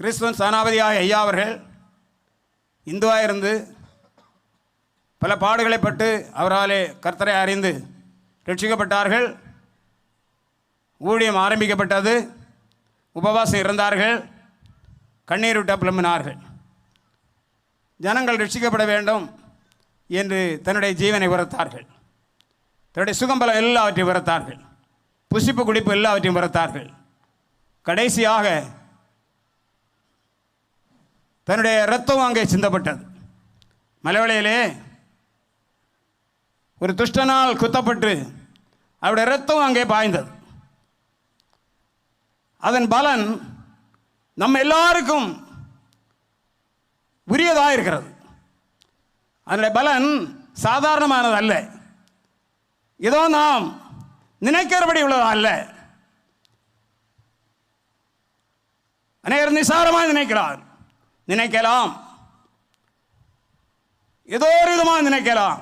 கிறிஸ்துவன் சனாபதியாக ஐயா அவர்கள் இந்துவாக இருந்து பல பாடுகளை பட்டு அவராலே கர்த்தரை அறிந்து ரட்சிக்கப்பட்டார்கள். ஊழியம் ஆரம்பிக்கப்பட்டது. உபவாசம் இருந்தார்கள் கண்ணீர் விட்ட புலம்பினார்கள். ஜனங்கள் ரட்சிக்கப்பட வேண்டும் என்று தன்னுடைய ஜீவனை உரத்தார்கள். தன்னுடைய சுகம்பலம் எல்லாவற்றையும் உரத்தார்கள். புசிப்பு குடிப்பு எல்லாவற்றையும் உரத்தார்கள். கடைசியாக தன்னுடைய இரத்தம் அங்கே சிந்தப்பட்டது. மலைவளையிலே ஒரு துஷ்டனால் குத்தப்பட்டு அவருடைய இரத்தம் அங்கே பாய்ந்தது. அதன் பலன் நம்ம எல்லாருக்கும் உரியதாக இருக்கிறது. அதனுடைய பலன் சாதாரணமானது அல்ல. ஏதோ நாம் நினைக்கிறபடி உள்ளது அல்ல. அநேகர் நிசாரமாக நினைக்கிறார். நினைக்கலாம். ஏதோ ஒரு விதமாக நினைக்கலாம்.